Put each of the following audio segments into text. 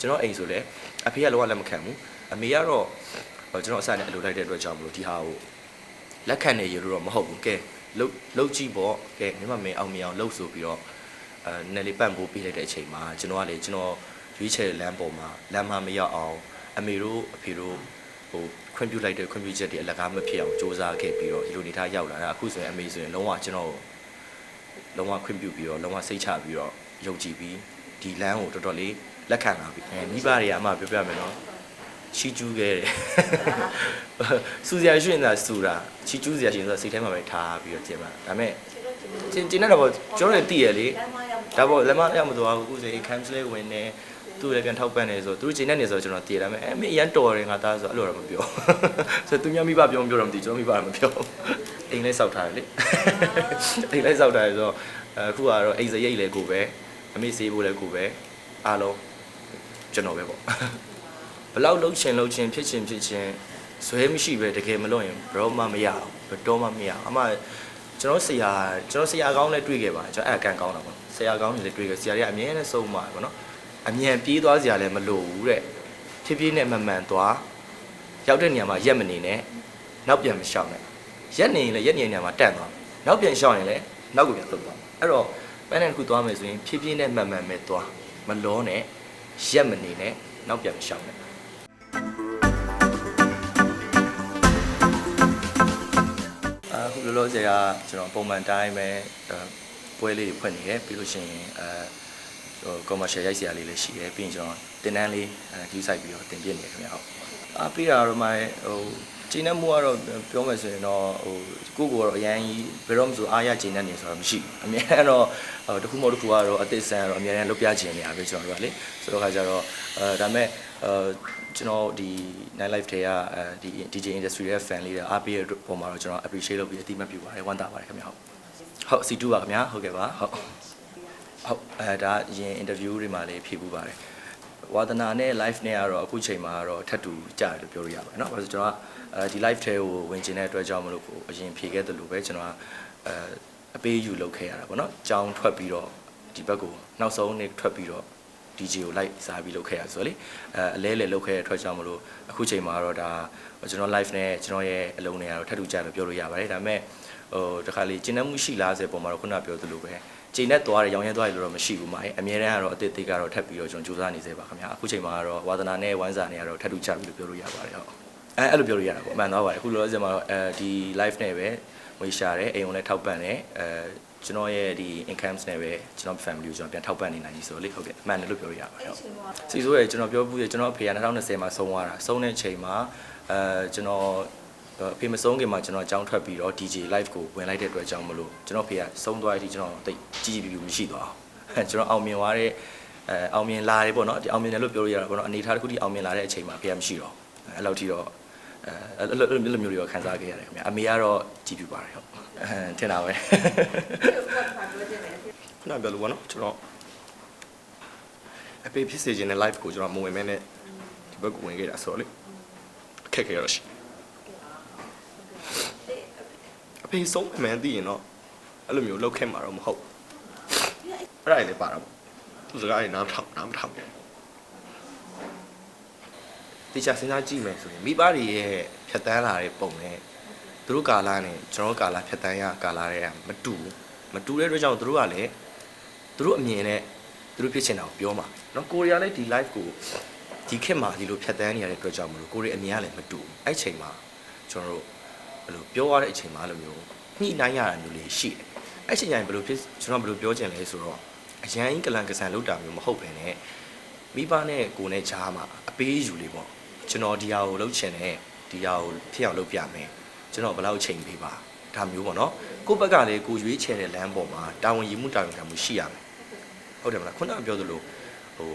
ကျွန်တော်အိမ်ဆိုလဲအဖေကလောကလက်မခံဘူးအမေကတော့ဟိုကျွန်တော်အစနဲ့အလိုလိုက်တဲ့အတွက်ကြောင့်မလို့ဒီဟာကိုလက်ခံနေရလို့တော့မဟုတ်ဘူးကဲလှုပ်လှုပ်ကြည့်ပေါ့ကဲမြမမင်းအောင်မြင်အောင်လှုပ်ဆိုပြီးတော့အဲနယ်လေးပတ်ဖို့ပေးလိုက်တဲ့အချိန်မှာကျွန်တော်ကလေကျွန်တော်ရွေးချယ်တဲ့လမ်းပေါ်မှာလမ်းမမရောက်အောင်အမေတို့အဖေတို့ဟိုခွင့်ပြုလိုက်တဲ့ခွင့်ပြုချက်တွေအလကားမဖြစ်အောင်စ조사ခဲ့ပြီးတော့ဒီလိုနေထားရောက်လာတာအခုဆိုရင်အမေဆိုရင်လုံးဝကျွန်တော်လုံးဝခွင့်ပြုပြီးတော့လုံးဝစိတ်ချပြီးတော့ယုံကြည်ပြီးဒီလမ်းကိုတော်တော်လေး လက်ခံလာပြီအဲမိဘတွေကအမှပြောပြမယ်နော်ချီကျူးခဲ့တယ်စူစရာရှိရင်သာစူတာချီကျူးစရာရှိရင်ဆိုစိတ်ထဲမှာပဲထားပြီးတော့ပြင်ပါဒါပေမဲ့ကျင်ကျင်တော့ကျွန်တော်လည်းတည်ရလေဒါပေါ့လက်မရမသွားဘူးအခုဆိုရင် camps လေးဝင်နေသူ့လည်းပြန်ထောက်ပံ့နေဆိုသူတို့ချိန်နေနေဆိုကျွန်တော်တည်ရဒါပေမဲ့အဲမင်းအရန်တော်တယ်ငါသားဆိုအဲ့လိုတော့မပြောဆိုသူများမိဘပြောမပြောတော့မသိကျွန်တော်မိဘကမပြောအိမ်လေးစောက်ထားတယ်လေအိမ်လေးစောက်ထားတယ်ဆိုတော့အခုကတော့အိမ်စရိတ်လည်းကိုပဲအမေစေးဖို့လည်းကိုပဲအားလုံး ကျွန်တော်ပဲပေါ့ဘလောက်လှုပ်ချင်လှုပ်ချင်ဖြစ်ချင်ဖြစ်ချင်ဇွဲမရှိပဲတကယ်မလို့ရင်ဘရောမှမရအောင်ဘတော်မှမရအောင်အမကျွန်တော်ဆရာကျွန်တော်ဆရာကောင်းလည်းတွေ့ခဲ့ပါတယ်ကျွန်တော်အဲ့အကန်ကောင်းတာပေါ့ဆရာကောင်းလည်းတွေ့ခဲ့ဆရာတွေကအမြဲတမ်းစုံမှာပေါ့နော်အမြန်ပြေးသွားစရာလည်းမလိုဘူးတဲ့ဖြည်းဖြည်းနဲ့မှန်မှန်သွားရောက်တဲ့နေရာမှာရက်မနေနဲ့နောက်ပြန်မရှောင်နဲ့ရက်နေရင်လည်းရက်နေနေရာမှာတန့်သွားနောက်ပြန်ရှောင်ရင်လည်းနောက်ကပြန်သုတ်သွားအဲ့တော့ပန်းနဲ့တစ်ခုသွားမယ်ဆိုရင်ဖြည်းဖြည်းနဲ့မှန်မှန်ပဲသွားမလောနဲ့ ရက်မနေနဲ့နောက်ပြန်မရှောင်နဲ့အခုလောလောဆယ်ကကျွန်တော်ပုံမှန်တိုင်းပဲအဲပွဲလေးတွေဖွင့်နေတယ်ပြီးလို့ရှိရင်အဲဟို commercial ရိုက်စရာလေးလည်းရှိတယ်ပြီးရင်ကျွန်တော်တင်တန်းလေးအဲကြီးဆိုင်ပြီးတော့တင်ပြနေတယ်ခင်ဗျာဟုတ်အားပေးတာတော့မှဟို ကျင်းတဲ့မှုကတော့ပြောမယ်ဆိုရင်တော့ဟိုကိုကိုကတော့အရန်ကြီးဘယ်တော့မှဆိုအားရကျင်းတဲ့နေဆိုတော့မရှိဘူးအများတော့ဟိုတစ်ခုမဟုတ်တစ်ခုကတော့အသစ်ဆန်ကတော့အများကြီးလုတ်ပြချင်နေရပဲကျွန်တော်တို့ကလေဆိုတော့ခါကျတော့အဲဒါမဲ့အဲကျွန်တော်ဒီ night life တွေကအဲဒီ DJ industry ရဲ့ fan လေးတွေအားပေးတဲ့ပုံမှာတော့ကျွန်တော် appreciate လုပ်ပြီးအတိအမှတ်ပြုပါတယ်ဝမ်းသာပါတယ်ခင်ဗျာဟုတ်ဟုတ် C2 ပါခင်ဗျာဟုတ်ကဲ့ပါဟုတ်ဟုတ်အဲဒါရင် interview တွေမှာလည်းဖြေပူပါတယ်ဝါသနာနဲ့ live နဲ့ကတော့အခုချိန်မှာကတော့ထပ်တူကြားတယ်လို့ပြောလို့ရပါတယ်เนาะဘာလို့ကျွန်တော်က အဲဒီ live ထဲကိုဝင်ကျင်တဲ့အတွက်ကြောင့်မလို့ကိုအရင်ဖြေခဲ့တယ်လို့ပဲကျွန်တော်ကအအပေးယူလုပ်ခဲ့ရတာပေါ့နော်ကြောင်းထွက်ပြီးတော့ဒီဘက်ကိုနောက်ဆုံးနေ့ထွက်ပြီးတော့ DJ ကိုလိုက်စားပြီးလုပ်ခဲ့ရဆိုလေအဲအလဲလဲလုပ်ခဲ့တဲ့အတွက်ကြောင့်မလို့အခုချိန်မှာတော့ဒါကျွန်တော် live နဲ့ကျွန်တော်ရဲ့အလုံးတွေကတော့ထပ်တူကြလို့ပြောလို့ရပါတယ်ဒါပေမဲ့ဟိုတခါလေကျင့်တတ်မှုရှိလားဆိုတဲ့ပုံမှာတော့ခုနပြောသလိုပဲကျင့်တတ်သွားတယ်ရောင်ရဲသွားတယ်လို့တော့မရှိဘူးမှာအဲအများအားကတော့အစ်စ်တွေကတော့ထပ်ပြီးတော့ကျွန်တော်စူးစမ်းနေသေးပါခင်ဗျာအခုချိန်မှာကတော့ဝါသနာနဲ့ဝမ်းစာနဲ့ကတော့ထပ်တူကြပြီးလို့ပြောလို့ရပါတယ်ဟုတ် အဲအဲ့လိုပြောလို့ရတာပေါ့အမှန်တော့ပါတယ်အခုလောလောဆယ်မှာတော့အဲဒီ live နဲ့ပဲဝေရှာတယ်အိမ်ုံလည်းထောက်ပံ့တယ်အဲကျွန်တော်ရဲ့ဒီ incomes နဲ့ပဲကျွန်တော် family ကိုကျွန်တော်ပြန်ထောက်ပံ့နေနိုင်ပြီဆိုတော့လေဟုတ်ကဲ့အမှန်တယ်လို့ပြောရပါတယ်ဟုတ်စီဆိုရကျွန်တော်ပြောဘူးရကျွန်တော်အဖေက2020မှာဆုံးသွားတာဆုံးတဲ့အချိန်မှာအဲကျွန်တော်အဖေမဆုံးခင်မှာကျွန်တော်အကြောင်းထွက်ပြီးတော့ DJ live ကိုဝင်လိုက်တဲ့အတွက်ကြောင့်မလို့ကျွန်တော်ဖေကဆုံးသွားတဲ့အထိကျွန်တော်တိတ်ကြီးကြီးပြူပြူမရှိသွားအောင်ကျွန်တော်အောင်မြင်သွားတဲ့အဲအောင်မြင်လာတယ်ပေါ့နော်ဒီအောင်မြင်တယ်လို့ပြောလို့ရတာပေါ့နော်အနေထားတစ်ခုထိအောင်မြင်လာတဲ့အချိန်မှာဖေကမရှိတော့အဲ့လောက်ထိတော့ အဲအဲ့လိုမျိုးတွေခံစားခဲ့ရတယ်ခင်ဗျာအမေကတော့ကြည်ပြူပါတယ်ဟုတ်အဲထင်တာပဲခုနပြောလို့ပေါ့နော်ကျွန်တော်အဖေဖြစ်စေခြင်းနဲ့ live ကိုကျွန်တော်မဝင်မဲနဲ့ဒီဘက်ကိုဝင်ခဲ့တာဆိုတော့လေအခက်ခဲရတော့ရှိအဖေဆုံးမှန်သိရင်တော့အဲ့လိုမျိုးလောက်ခဲ့မှာတော့မဟုတ်အဲ့ဒါလည်းပါတော့သူစကားတွေနားထောင်နားမထောင် တေချာစဉ်းစားကြည့်မယ်ဆိုရင်မိဘတွေရဲ့ဖြတ်တန်းလာတဲ့ပုံနဲ့သူတို့ကာလနဲ့ကျွန်တော်ကာလဖြတ်တန်းရကာလတွေကမတူဘူးမတူတဲ့အတွက်ကြောင့်သူတို့ကလည်းသူတို့အမြင်နဲ့သူတို့ဖြစ်ချင်တာကိုပြောမှာเนาะကိုရီးယားလည်းဒီ live ကိုဒီခေတ်မှာဒီလိုဖြတ်တန်းနေရတဲ့အတွက်ကြောင့်မလို့ကိုရီးအမြင်ကလည်းမတူဘူးအဲ့ချိန်မှာကျွန်တော်တို့ဘယ်လိုပြောရတဲ့အချိန်မှာအဲ့လိုမျိုးညှိနှိုင်းရတာမျိုးလေးရှိတယ်အဲ့ချိန်ကျရင်ဘယ်လိုဖြစ်ကျွန်တော်ဘယ်လိုပြောချင်လဲဆိုတော့အရန်ကလန်ကဆန်လောက်တာမျိုးမဟုတ်ဘဲနဲ့မိဘနဲ့ကိုနဲ့ကြားမှာအပေးယူလေးပေါ့ ကျွန်တော်ဒီဟာကိုလုပ်ချင်တယ်ဒီဟာကိုဖြစ်အောင်လုပ်ပြမယ်ကျွန်တော်ဘယ်လောက်ချိန်ပေးပါဒါမျိုးပေါ့နော်ကိုယ့်ဘက်ကလည်းကိုရွေးချယ်တဲ့လမ်းပေါ်မှာတာဝန်ယူမှုတာဝန်ခံမှုရှိရမယ်ဟုတ်တယ်မလားခုနကပြောသလိုဟို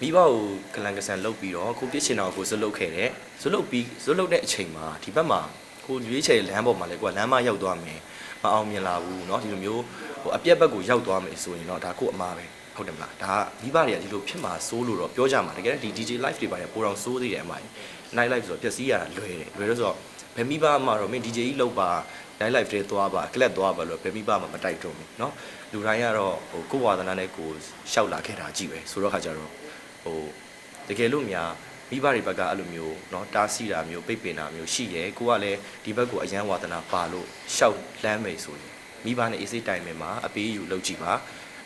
မိဘကိုကလန်ကဆန်လုပ်ပြီးတော့ကိုပြစ်ချင်တာကိုဇွတ်လုပ်ခဲ့တယ်ဇွတ်လုပ်ပြီးဇွတ်လုပ်တဲ့အချိန်မှာဒီဘက်မှာကိုရွေးချယ်တဲ့လမ်းပေါ်မှာလည်းကိုကလမ်းမရောက်သွားမယ်မအောင်မြင်လာဘူးเนาะဒီလိုမျိုးဟိုအပြက်ဘက်ကိုရောက်သွားမယ်ဆိုရင်တော့ဒါကို့အမားပဲ ဟုတ်တယ်မလားဒါကမိဘတွေကဒီလိုဖြစ်မှာစိုးလို့တော့ပြောကြမှာတကယ်ဒီ DJ live တွေပါတယ်ပိုတော့စိုးသေးတယ်အမိုင်း night live ဆိုတော့ပျက်စီးရတာလွယ်တယ်လွယ်လို့ဆိုတော့ဘယ်မိဘမှတော့မင်း DJ ကြီးလောက်ပါ night live တွေသွားပါကလပ်သွားပါလို့ဘယ်မိဘမှမတိုက်တွန်းဘူးเนาะလူတိုင်းကတော့ဟိုကိုယ်ဝါသနာနဲ့ကိုယ်ရှောက်လာခဲ့တာကြည့်ပဲဆိုတော့ခါကြတော့ဟို ဟိုတကယ်လို့များမိဘတွေဘက်ကအဲ့လိုမျိုးเนาะတားဆီးတာမျိုးပိတ်ပင်တာမျိုးရှိရဲကိုကလည်းဒီဘက်ကိုအရန်ဝါသနာပါလို့ရှောက်လမ်းမယ်ဆိုရင်မိဘနဲ့အေးစိတ်တိုင်မယ်မှာအပေးယူလုပ်ကြည့်ပါ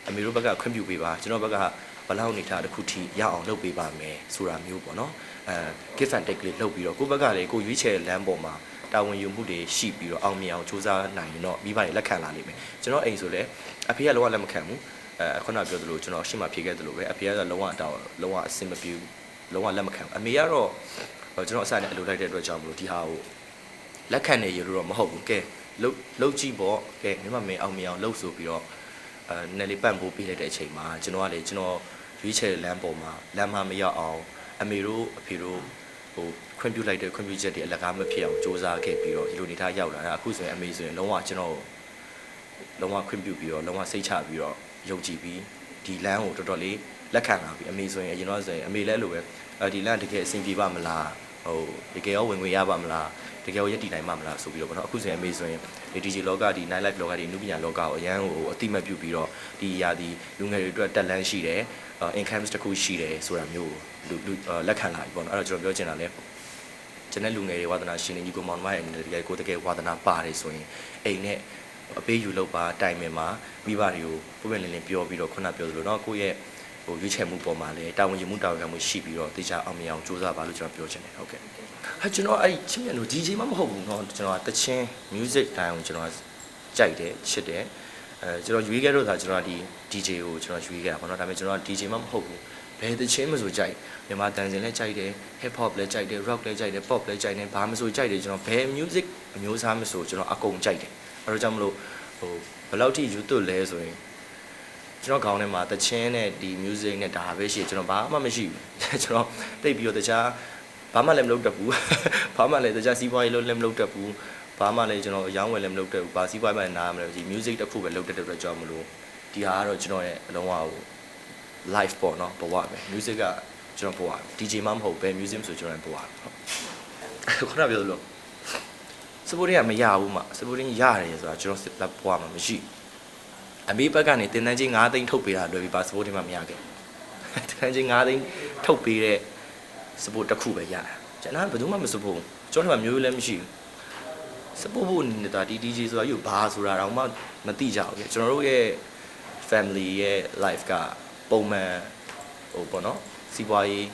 အမေတို့ဘက်ကခွင့်ပြုပေးပါကျွန်တော်ဘက်ကဘလောက်နေထားတစ်ခုထိရအောင်လုပ်ပေးပါမယ်ဆိုတာမျိုးပေါ့နော်အဲ give and take လေးလုပ်ပြီးတော့ကိုယ့်ဘက်ကလည်းကိုရွေးချယ်လမ်းပေါ်မှာတာဝန်ယူမှုတွေရှိပြီးတော့အောင်မြင်အောင်စူးစမ်းနိုင်ရင်တော့မိဘတွေလက်ခံလာလိမ့်မယ်ကျွန်တော်အိမ်ဆိုလည်းအဖေကလောကလက်မခံဘူးအဲခုနပြောသလိုကျွန်တော်ရှေ့မှာဖြေခဲ့သလိုပဲအဖေကလောကတော့လောကအဆင်မပြေဘူးလောကလက်မခံဘူးအမေကတော့ကျွန်တော်အစနဲ့အလိုလိုက်တဲ့အတွက်ကြောင့်မလို့ဒီဟာကိုလက်ခံနေရလို့တော့မဟုတ်ဘူးကဲလှုပ်လှုပ်ကြည့်ပေါ့ကဲမြမမင်းအောင်မြင်အောင်လှုပ်ဆိုပြီးတော့ နယ်လေးပန့်ဖို့ပေးလိုက်တဲ့အချိန်မှာကျွန်တော်ကလေကျွန်တော်ရွေးချယ်လမ်းပေါ်မှာလမ်းမမရောက်အောင်အမေတို့အဖေတို့ဟိုခွင့်ပြုလိုက်တဲ့ခွင့်ပြုချက်တွေအလကားမဖြစ်အောင်စ조사ခဲ့ပြီးတော့ဒီလိုနေသားရောက်လာတာအခုဆိုရင်အမေဆိုရင်လုံးဝကျွန်တော်လုံးဝခွင့်ပြုပြီးတော့လုံးဝစိတ်ချပြီးတော့ယုံကြည်ပြီးဒီလမ်းကိုတော်တော်လေးလက်ခံလာပြီးအမေဆိုရင်အရင်တော့ဆိုရင်အမေလည်းလိုပဲအဲဒီလမ်းတကယ်အဆင်ပြေပါမလားဟိုတကယ်ရောဝင်ငွေရပါမလား တကယ်ရောရက်တည်နိုင်မှာမလားဆိုပြီးတော့ပေါ့နော်အခုဆိုရင်အမေဆိုရင်ဒီ DJ လောကဒီ night life လောကဒီနုပညာလောကကိုအရန်ကိုအတိမတ်ပြုပြီးတော့ဒီຢာဒီလူငယ်တွေအတွက်တက်လန်းရှိတယ် income တစ်ခုရှိတယ်ဆိုတာမျိုးလူလူလက်ခံလာပြီပေါ့နော်အဲ့တော့ကျွန်တော်ပြောချင်တာလဲကျွန်တဲ့လူငယ်တွေဝါသနာရှင်နေညီကိုမောင်နှမရဲ့အနေနဲ့တကယ်ကိုတကယ်ဝါသနာပါတယ်ဆိုရင်အိမ်နဲ့အပေးယူလုပ်ပါတိုင်ပင်မှာမိဘတွေကိုပုံမှန်လင်းလင်းပြောပြီးတော့ခုနပြောသလိုเนาะကိုယ့်ရဲ့ ဟိုရွေးချယ်မှုပေါ်မှာလည်းတာဝန်ယူမှုတာဝန်ခံမှုရှိပြီးတော့တေချာအောင်မြင်အောင်စူးစမ်းပါလို့ကျွန်တော်ပြောချင်တယ်ဟုတ်ကဲ့ဟာကျွန်တော်အဲ့ချင်းမြတ်လို့ DJ မှမဟုတ်ဘူးเนาะကျွန်တော်ကတချင်း music တိုင်းကိုကျွန်တော်ကြိုက်တယ်ချစ်တယ်အဲကျွန်တော်ရွေးခဲ့တော့ဒါကျွန်တော်ဒီ DJ ကိုကျွန်တော်ရွေးခဲ့တာပေါ့เนาะဒါပေမဲ့ကျွန်တော် DJ မှမဟုတ်ဘူးဘယ်တချင်းမဆိုကြိုက်မြန်မာတန်စင်လည်းကြိုက်တယ် hip hop လည်းကြိုက်တယ် rock လည်းကြိုက်တယ် pop လည်းကြိုက်တယ်ဘာမဆိုကြိုက်တယ်ကျွန်တော်ဘယ် music အမျိုးအစားမဆိုကျွန်တော်အကုန်ကြိုက်တယ်အဲတော့ကြောင့်မလို့ဟိုဘယ်လောက်ထိ YouTube လဲဆိုရင် ကျွန်တော်ခေါင်းထဲမှာတချင်းနဲ့ဒီ music နဲ့ဒါပဲရှိတယ်ကျွန်တော်ဘာမှမရှိဘူးကျွန်တော်တိတ်ပြီးတော့တခြားဘာမှလည်းမလုပ်တတ်ဘူးဘာမှလည်းတခြားစီးပွားရေးလုပ်လည်းမလုပ်တတ်ဘူးဘာမှလည်းကျွန်တော်အယောင်းဝယ်လည်းမလုပ်တတ်ဘူးဘာစီးပွားရေးမှနားမလဲဒီ music တစ်ခုပဲလုပ်တတ်တဲ့အတွက်ကြောင့်မလို့ဒီဟာကတော့ကျွန်တော်ရဲ့အလုံးဝဟို live ပေါ့နော်ဘဝပဲ music ကကျွန်တော်ဘဝ DJ မှမဟုတ်ပဲ music ဆိုကျွန်တော်ဘဝဟုတ်ခုနပြောလို့ supporting ကမရဘူးမှာ supporting ရတယ်ဆိုတာကျွန်တော်ဘဝမှာမရှိ အမေဘက်ကနေတင်တန်းချင်း9သိန်းထုတ်ပေးတာလွယ်ပြီးပါ supporting မှမရခဲ့တင်တန်းချင်း9သိန်းထုတ်ပေးတဲ့ support တစ်ခုပဲရတာကျွန်တော်ဘယ်သူမှမ support ဘူးကျွန်တော်ကမျိုးလည်းမရှိဘူး support ဖို့နေတာဒီ DJ ဆိုတာယူဘာဆိုတာတော့မှမသိကြဘူးကျွန်တော်တို့ရဲ့ family ရဲ့ life ကပုံမှန်ဟိုပေါ့နော်စီးပွားရေး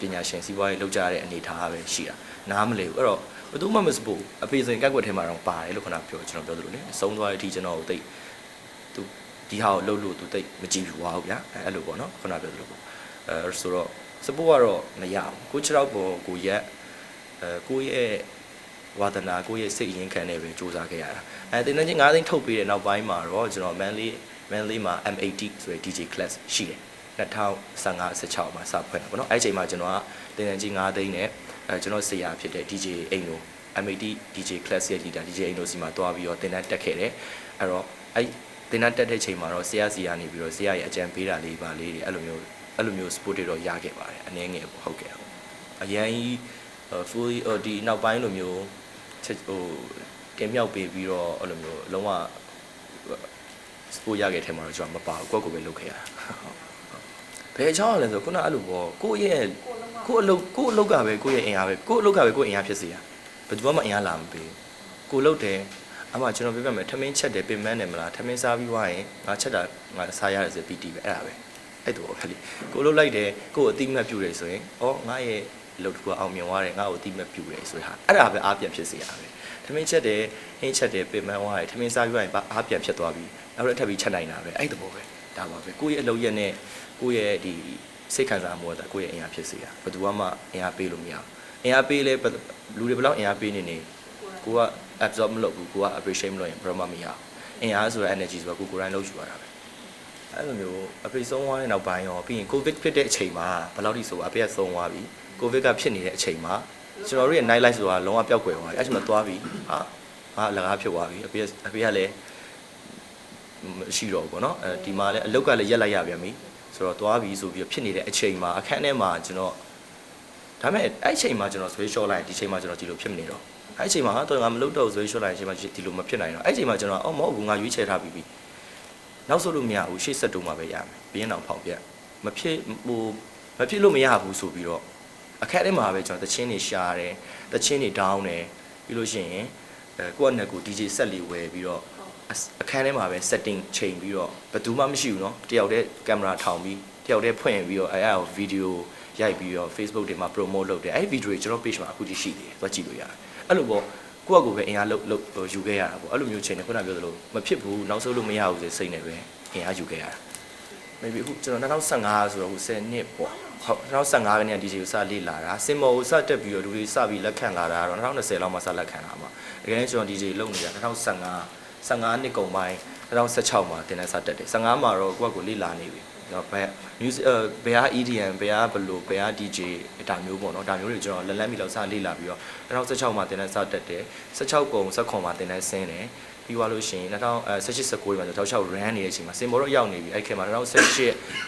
ပညာရှင်စီးပွားရေးလုပ်ကြတဲ့အနေအထားပဲရှိတာနားမလဲဘူးအဲ့တော့ဘယ်သူမှမစဖို့အဖေဆိုရင်ကက်ကွက်ထဲမှာတော့ပါတယ်လို့ခဏပြောကျွန်တော်ပြောသလိုလေဆုံးသွားတဲ့အထိကျွန်တော်တို့တိတ်သူ ဒီဟာကိုလှုပ်လို့သူတိတ်မကြည့်ဘူးဟောဗျာအဲ့လိုပေါ့နော်ခဏပြောသလိုပေါ့အဲဆိုတော့စပို့ကတော့မရဘူးကို6တော့ပေါ်ကိုရက်အဲကိုရဲ့ဝါသနာကိုရဲ့စိတ်ရင်းခံနေပဲစူးစမ်းခဲ့ရတာအဲတင်တဲ့ချင်း9သိန်းထုတ်ပေးတဲ့နောက်ပိုင်းမှာတော့ကျွန်တော် manly manly မှာ M80 ဆိုတဲ့ DJ class ရှိတယ်2015 16မှာစဖွဲ့တာပေါ့နော်အဲ့ချိန်မှာကျွန်တော်ကတင်တန်းကြီး9သိန်းနဲ့အဲကျွန်တော်ဆရာဖြစ်တဲ့ DJ အိမ်တို့ M80 DJ class ရဲ့ leader DJ အိမ်တို့စီမှာတွားပြီးတော့တင်တန်းတက်ခဲ့တယ်အဲ့တော့အဲ့ တင်တန်းတက်တဲ့ချိန်မှာတော့ဆရာစီကနေပြီးတော့ဆရာရဲ့အကြံပေးတာလေးပါလေးတွေအဲ့လိုမျိုးအဲ့လိုမျိုး support တွေတော့ရခဲ့ပါတယ်အနည်းငယ်ပေါ့ဟုတ်ကဲ့ဟုတ်အရင်ကြီး fully ဒီနောက်ပိုင်းလိုမျိုးချက်ဟိုတင်မြောက်ပေးပြီးတော့အဲ့လိုမျိုးလုံးဝစပို့ရခဲ့တဲ့ထဲမှာတော့ကျွန်တော်မပါဘူးကိုယ့်ကိုယ်ပဲလုပ်ခဲ့ရတာဘယ်အချောင်းလဲဆိုခုနအဲ့လိုပေါ့ကိုယ့်ရဲ့ကိုယ့်အလုပ်ကိုယ့်အလုပ်ကပဲကိုယ့်ရဲ့အင်အားပဲကိုယ့်အလုပ်ကပဲကိုယ့်အင်အားဖြစ်စေရဘယ်သူမှအင်အားလာမပေးကိုယ်လုပ်တယ် အမှကျွန်တော်ပြပြမယ်ထမင်းချက်တယ်ပင်မန်းတယ်မလားထမင်းစားပြီးွားရင်ငါချက်တာငါစားရတယ်ဆိုပီတီပဲအဲ့ဒါပဲအဲ့တော့ခလီကိုလုပ်လိုက်တယ်ကိုယ်အတိမတ်ပြုတယ်ဆိုရင်ဩငါရဲ့အလုပ်တစ်ခုအောင်မြင်သွားတယ်ငါ့ကိုအတိမတ်ပြုတယ်ဆိုဟာအဲ့ဒါပဲအားပြန်ဖြစ်စေရပဲထမင်းချက်တယ်ဟင်းချက်တယ်ပင်မန်းသွားတယ်ထမင်းစားပြီးွားရင်အားပြန်ဖြစ်သွားပြီနောက်တော့ထပ်ပြီးချက်နိုင်တာပဲအဲ့တဘောပဲဒါပါပဲကိုယ့်ရဲ့အလုပ်ရက်နဲ့ကိုယ့်ရဲ့ဒီစိတ်ခံစားမှုကကိုယ့်ရဲ့အင်အားဖြစ်စေရဘယ်သူမှအင်အားပေးလို့မရဘူးအင်အားပေးလဲလူတွေဘယ်လောက်အင်အားပေးနေနေ ကိုက absorb မလုပ်ဘူးကိုက appreciate မလုပ်ရင်ဘယ်မှမရဘူးအင်အားဆိုတဲ့ energy ဆိုတာကိုကိုယ်တိုင်လုပ်ယူရတာပဲအဲ့လိုမျိုးအဖေဆုံးသွားတဲ့နောက်ပိုင်းရောပြီးရင် covid ဖြစ်တဲ့အချိန်မှာဘယ်လောက်ထိဆိုအဖေကဆုံးသွားပြီ covid ကဖြစ်နေတဲ့အချိန်မှာကျွန်တော်တို့ရဲ့ night life ဆိုတာလုံးဝပျောက်ကွယ်သွားပြီအဲ့ချိန်မှာသွားပြီဟာဟာလကားဖြစ်သွားပြီအဖေအဖေကလည်းမရှိတော့ဘူးပေါ့နော်အဲဒီမှာလည်းအလုတ်ကလည်းရက်လိုက်ရပြန်ပြီဆိုတော့သွားပြီဆိုပြီးဖြစ်နေတဲ့အချိန်မှာအခန်းထဲမှာကျွန်တော်ဒါပေမဲ့အဲ့ချိန်မှာကျွန်တော်ဆွေးလျှော့လိုက်ဒီချိန်မှာကျွန်တော်ဒီလိုဖြစ်မနေတော့ အဲ့ချိန်မှာဟာတော့ငါမလုပ်တော့ဆွေးလျှော့လိုက်ချိန်မှာဒီလိုမဖြစ်နိုင်တော့အဲ့ချိန်မှာကျွန်တော်အော်မဟုတ်ဘူးငါရွေးချယ်ထားပြီးပြီနောက်ဆိုလို့မရဘူးရှေ့ဆက်တူမှာပဲရမယ်ဘင်းအောင်ဖောင်ပြက်မဖြစ်ဟိုဘ မဖြစ်လို့မရဘူးဆိုပြီးတော့အခက်ထဲမှာပဲကျွန်တော်တချင်းတွေရှာတယ်တချင်းတွေ down တယ်ပြီးလို့ရှိရင်အဲကိုယ့်အနက်ကို DJ ဆက်လေးဝယ်ပြီးတော့အခန်းထဲမှာပဲ setting ချိန်ပြီးတော့ဘယ်သူမှမရှိဘူးเนาะတယောက်တည်းကင်မရာထောင်ပြီးတယောက်တည်းဖွင့်ပြီးတော့အဲအဲ့ဗီဒီယိုရိုက်ပြီးတော့ Facebook တွေမှာ promote လုပ်တယ်အဲ့ဗီဒီယိုတွေကျွန်တော် page မှာအခုကြည့်ရှိသေးတယ်သွားကြည့်လို့ရတယ် အဲ့လိုပေါ့ကိုယ့်အကူပဲအင်အားလုပ်လုပ်ယူခဲ့ရတာပေါ့အဲ့လိုမျိုးချိန်နေခုနပြောသလိုမဖြစ်ဘူးနောက်ဆုံးလို့မရဘူးဆိုစိတ်နဲ့ပဲအင်အားယူခဲ့ရတာ maybe အခုကျွန်တော်2015ဆိုတော့အခု10နှစ်ပေါ့ဟုတ်2015ကနေ DJ ကိုစလေ့လာတာစင်မော်ကိုစတက်ပြီးတော့လူတွေစပြီးလက်ခံလာတာတော့2020လောက်မှစလက်ခံတာမှာတကယ်ကျွန်တော် DJ လုပ်နေတာ2015 15နှစ်ကုန်ပိုင်း2016မှာတင်တဲ့စတက်တယ်15မှာတော့ကိုယ့်ကိုလေ့လာနေပြီ တော့ဘယ် music အဲဘယ်ဟာ EDM ဘယ်ဟာဘလို့ဘယ်ဟာ DJ ဒါမျိုးပေါ့နော်ဒါမျိုးတွေကျွန်တော်လက်လက်မီလောက်စလေ့လာပြီးတော့2016မှာတင်တဲ့စတက်တယ်16ကုန်16မှာတင်တဲ့ဆင်းတယ်ပြီးသွားလို့ရှိရင်2018 19မှာဆိုတော့6 run နေတဲ့အချိန်မှာစင်ဘောတော့ရောက်နေပြီအဲ့ခေတ်မှာ2018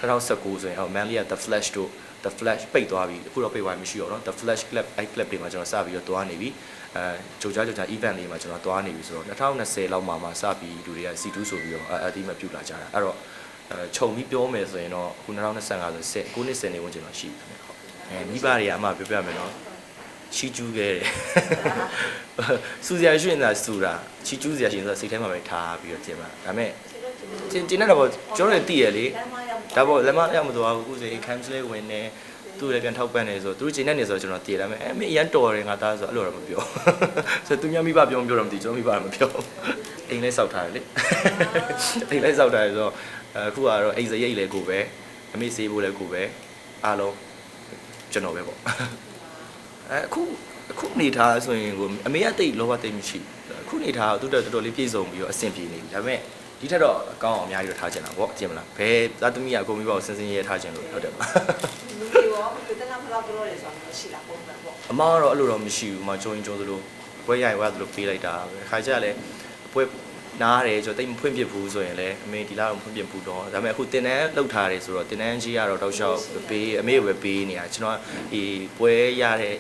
2019ဆိုရင်ဟို Manly က The Flash တို့ The Flash ပိတ်သွားပြီအခုတော့ပိတ်သွားမရှိတော့เนาะ The Flash Club အဲ့ club တွေမှာကျွန်တော်စပြီးတော့တွားနေပြီအဲဂျိုကြားဂျိုကြား event လေးမှာကျွန်တော်တွားနေပြီဆိုတော့2020လောက်မှာမှစပြီးလူတွေက C2 ဆိုပြီးတော့အတီးမပြုတ်လာကြတာအဲ့တော့အဲ ခြုံပြီးပြောမယ်ဆိုရင်တော့အခု2025ဆို10 9နှစ်10နှစ်ဝန်းကျင်မှာရှိပြီဟုတ်အဲမိဘတွေကအမှပြောပြမယ်နော်ချီကျူးခဲ့တယ်စူစရာရှင်သာစူတာချီကျူးစရာရှင်သာစိတ်ထဲမှာပဲထားပြီးတော့ပြင်ပါဒါပေမဲ့တင်တင်တော့ကျွန်တော်လည်းတည်ရလေဒါပေါ့လက်မရမသွားဘူးအခုဆိုရင် camps လေးဝင်နေသူ့လည်းပြန်ထောက်ပံ့နေဆိုသူတို့ချိန်နေနေဆိုကျွန်တော်တည်လာမယ်အဲမင်းအရန်တော်တယ်ငါသားဆိုအဲ့လိုတော့မပြောဆိုသူများမိဘပြောမပြောတော့မသိကျွန်တော်မိဘတော့မပြောအိမ်လေးစောက်ထားတယ်လေအိမ်လေးစောက်ထားတယ်ဆိုတော့ အခုကတော့အိမ်စရိတ်လည်းကိုပဲအမေစေးဖို့လည်းကိုပဲအားလုံးကျွန်တော်ပဲပေါ့အဲအခုအခုနေထားဆိုရင်ကိုအမေကတိတ်လောဘတိတ်မရှိအခုနေထားတော့သူတော်တော်လေးပြည့်စုံပြီးတော့အဆင်ပြေနေပြီဒါပေမဲ့ဒီထက်တော့အကောင်းအောင်အများကြီးတော့ထားချင်တာပေါ့ကြည့်မလားဘယ်သားသမီးကအကုန်ပြီးပေါ့စင်စင်ရဲထားချင်လို့ဟုတ်တယ်ပါလူတွေရောဒီတက်ကဖလောက်ပြောတယ်ဆိုတာမျိုးရှိလားပုံမှန်ပေါ့အမကတော့အဲ့လိုတော့မရှိဘူးအမကြုံရင်ကြုံသလိုပွဲရိုက်ဝါသလိုပေးလိုက်တာပဲခါကြလည်းပွဲ နားတယ်ကျွန်တော်တိတ်မဖွင့်ပြဘူးဆိုရင်လည်းအမေဒီလောက်မဖွင့်ပြဘူးတော့ဒါပေမဲ့အခုတင်တန်းလောက်ထားတယ်ဆိုတော့တင်တန်းကြီးကတော့တောက်လျှောက်ပေးအမေကိုပဲပေးနေတာကျွန်တော်ဒီပွဲရတဲ့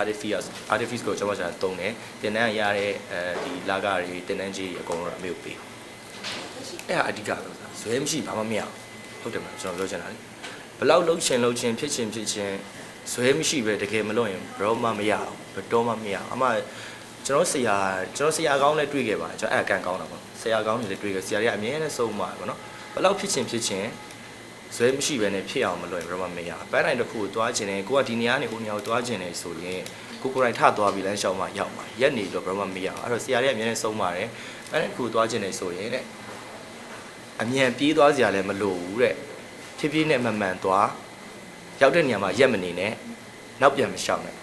artifice artifice ကိုကျွန်တော်ကျွန်တော်တုံးတယ်တင်တန်းရတဲ့အဲဒီလာကတွေတင်တန်းကြီးအကုန်လုံးအမေကိုပေးအဲ့ဒါအဓိကပဲဇွဲမရှိဘာမှမရဟုတ်တယ်မကျွန်တော်ပြောချင်တာလေဘလောက်လှုပ်ချင်လှုပ်ချင်ဖြစ်ချင်ဖြစ်ချင်ဇွဲမရှိပဲတကယ်မလုပ်ရင်ဘရောမှမရအောင်ဘတော်မှမရအောင်အမှ ကျွန်တော်ဆရာကျွန်တော်ဆရာကောင်းလည်းတွေ့ခဲ့ပါတယ်ကျွန်တော်အဲ့ကန်ကောင်းတာပေါ့ဆရာကောင်းတွေလည်းတွေ့ခဲ့ဆရာတွေကအမြဲတမ်းဆုံးမှာပေါ့နော်ဘလောက်ဖြစ်ချင်ဖြစ်ချင်ဇွဲမရှိပဲနဲ့ဖြစ်အောင်မလုပ်ရင်ဘယ်တော့မှမရပန်းတိုင်းတစ်ခုကိုတွားခြင်းနဲ့ကိုကဒီနေရာနေဟိုနေရာကိုတွားခြင်းနဲ့ဆိုရင်ကိုကိုယ်တိုင်ထသွားပြီးလမ်းလျှောက်မှရောက်မှာရက်နေတော့ဘယ်တော့မှမရအောင်အဲ့တော့ဆရာတွေကအမြဲတမ်းဆုံးပါတယ်ပန်းတိုင်းတစ်ခုကိုတွားခြင်းနဲ့ဆိုရင်တဲ့အမြန်ပြေးသွားစရာလည်းမလိုဘူးတဲ့ဖြည်းဖြည်းနဲ့မှန်မှန်သွားရောက်တဲ့နေရာမှာရက်မနေနဲ့နောက်ပြန်မလျှောက်နဲ့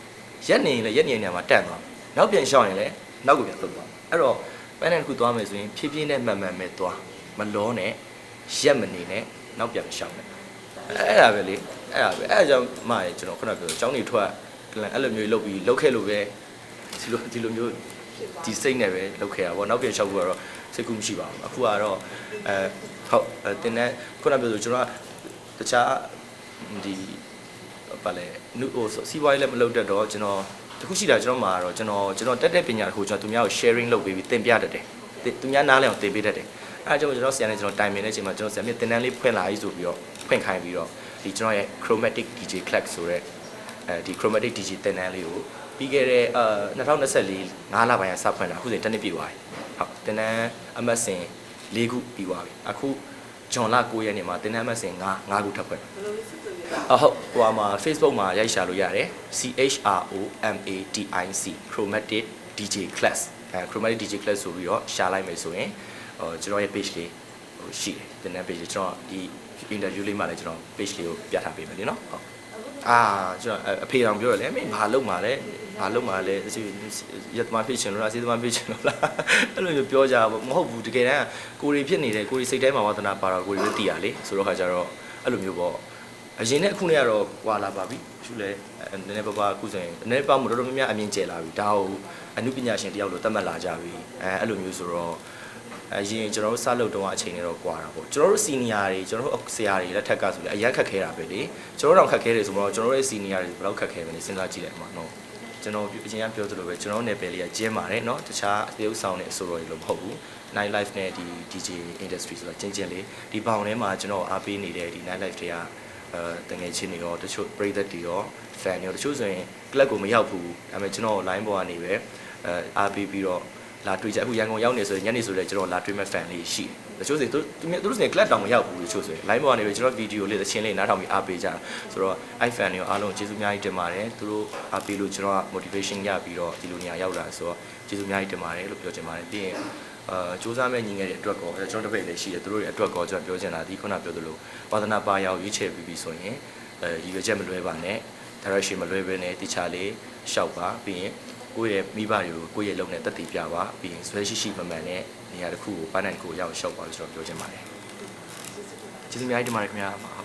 ရက်နေရင်လည်းရက်နေတဲ့နေရာမှာတန့်သွား နောက်ပြန်လျှောက်ရင်လည်းနောက်ကိုပြန်သုတ်သွားအဲ့တော့ပန်းတိုင်းတစ်ခုသွားမယ်ဆိုရင်ဖြည်းဖြည်းနဲ့မှန်မှန်ပဲသွားမလောနဲ့ရက်မနေနဲ့နောက်ပြန်မလျှောက်နဲ့အဲ့ဒါပဲလေအဲ့ဒါပဲအဲ့ဒါကြောင့်မှရကျွန်တော်ခုနပြောအကြောင်းတွေထွက်အဲ့လိုမျိုးလုပ်ပြီးလုပ်ခဲ့လို့ပဲဒီလိုဒီလိုမျိုးဒီစိတ်နဲ့ပဲလုပ်ခဲ့တာပေါ့နောက်ပြန်လျှောက်ဖို့ကတော့စိတ်ကူးမရှိပါဘူးအခုကတော့အဲဟုတ်တင်တဲ့ခုနပြောဆိုကျွန်တော်ကတခြားဒီဘာလဲနုဟိုစီးပွားရေးလည်းမလုပ်တတ်တော့ကျွန်တော် တခုရှိတာကျွန်တော်မှာတော့ကျွန်တော်ကျွန်တော်တက်တဲ့ပညာတစ်ခုကျွန်တော်သူများကို sharing လုပ်ပေးပြီးသင်ပြတတ်တယ်သူများနားလည်အောင်သင်ပေးတတ်တယ်အဲဒါကြောင့်ကျွန်တော်ဆရာနဲ့ကျွန်တော်တိုင်ပင်တဲ့အချိန်မှာကျွန်တော်ဆရာမြင့်တင်တန်းလေးဖွင့်လာပြီးဆိုပြီးတော့ဖွင့်ခိုင်းပြီးတော့ဒီကျွန်တော်ရဲ့ chromatic DJ class ဆိုတဲ့အဲဒီ chromatic DJ တင်တန်းလေးကိုပြီးခဲ့တဲ့အာ2024 9လပိုင်းကစဖွင့်တာအခုစဉ်တစ်နှစ်ပြည့်သွားပြီဟုတ်တင်တန်းအမတ်စဉ်၄ခုပြီးသွားပြီအခုဂျွန်လ9ရက်နေ့မှာတင်တန်းအမတ်စဉ်9 9ခုထပ်ဖွင့်ဘယ်လိုလဲစစ်စစ်ရ အဟုတ်ဟိုမှာ Facebook မှာရိုက်ရှာလို့ရတယ် C H R O M A T I C chromatic DJ class အဲ chromatic DJ class ဆိုပြီးတော့ရှာလိုက်မယ်ဆိုရင်ဟိုကျွန်တော်ရဲ့ page လေးဟိုရှိတယ်တင်တဲ့ page လေးကျွန်တော်ဒီ interview လေးမှာလည်းကျွန်တော် page လေးကိုပြထားပေးမယ်လीနော်ဟုတ်အာကျွန်တော်အဖေတော်ပြောရလေမင်းဘာလုပ်မှာလဲဘာလုပ်မှာလဲသူရက်သမားဖြစ်ချင်လို့လားစေးသမားဖြစ်ချင်လို့လားအဲ့လိုမျိုးပြောကြတာပေါ့မဟုတ်ဘူးတကယ်တမ်းကိုရီဖြစ်နေတယ်ကိုရီစိတ်ထဲမှာဝါသနာပါတော့ကိုရီပဲတည်ရလေဆိုတော့ခါကျတော့အဲ့လိုမျိုးပေါ့ အရင်နဲ့အခုနဲ့ကတော့ကွာလာပါပြီသူလည်းနည်းနည်းပါးပါးအခုဆိုရင်နည်းနည်းပါးမတော်တော်များများအမြင်ကျလာပြီဒါကိုအမှုပညာရှင်တယောက်လိုသတ်မှတ်လာကြပြီအဲအဲ့လိုမျိုးဆိုတော့အရင်ကျွန်တော်တို့စလုပ်တော့အချိန်တွေတော့ကွာတာပေါ့ကျွန်တော်တို့စီနီယာတွေကျွန်တော်တို့ဆရာတွေလက်ထက်ကဆိုလေအရင်ခက်ခဲတာပဲလေကျွန်တော်တို့တော့ခက်ခဲတယ်ဆိုတော့ကျွန်တော်တို့ရဲ့စီနီယာတွေဘယ်လောက်ခက်ခဲမလဲစဉ်းစားကြည့်လိုက်မှာနော်ကျွန်တော်အရင်ကပြောသလိုပဲကျွန်တော်နယ်ပယ်လေးကကျင်းပါတယ်เนาะတခြားတရုပ်ဆောင်တဲ့အဆိုတော်တွေလို့မဟုတ်ဘူး night life နဲ့ဒီ DJ industry ဆိုတာကျင်းကျင်းလေးဒီဘောင်ထဲမှာကျွန်တော်အားပေးနေတဲ့ဒီ night life တွေက အဲ တငယ်ချင်းတွေရောတချို့ပရိသတ်တွေရော fan တွေရောတချို့ဆိုရင် club ကိုမရောက်ဘူးဒါပေမဲ့ကျွန်တော် line ပေါ်ကနေပဲအဲအားပေးပြီးတော့လာတွေ့ကြအခုရန်ကုန်ရောက်နေဆိုရင်ညနေဆိုလည်းကျွန်တော်လာတွေ့မဲ့ fan လေးရှိတယ်တချို့ဆိုသူသူသူတို့ဆိုရင် club တောင်မရောက်ဘူးတချို့ဆိုရင် line ပေါ်ကနေပဲကျွန်တော် video လေးသချင်းလေးနားထောင်ပြီးအားပေးကြတာဆိုတော့ i fan တွေရောအားလုံးကျေးဇူးအများကြီးတင်ပါတယ်သူတို့အားပေးလို့ကျွန်တော်က motivation ရပြီးတော့ဒီလိုနေရာရောက်လာဆိုတော့ကျေးဇူးအများကြီးတင်ပါတယ်လို့ပြောချင်ပါတယ်ပြီးရင် အာစူးစမ်းမဲ့ညီငယ်တွေအတွက်ကောကျွန်တော်တပည့်လေးရှိတယ်သူတို့တွေအတွက်ကောကျွန်တော်ပြောချင်တာဒီခုနပြောသလိုဝါသနာပါရောက်ရွေးချယ်ပြီးပြီဆိုရင်အဲရည်ရွယ်ချက်မလွဲပါနဲ့ direction မလွဲဘဲနဲ့တခြားလေးရှောက်ပါပြီးရင်ကိုယ့်ရဲ့မိဘတွေကိုကိုယ့်ရဲ့လုံနဲ့တက်တည်ပြပါပြီးရင်ဇွဲရှိရှိမမှန်တဲ့နေရာတစ်ခုကိုပန်းနိုင်ကိုရောက်ရှောက်ပါလို့ကျွန်တော်ပြောချင်ပါတယ်ကျေးဇူးအများကြီးတင်ပါတယ်ခင်ဗျာဟုတ်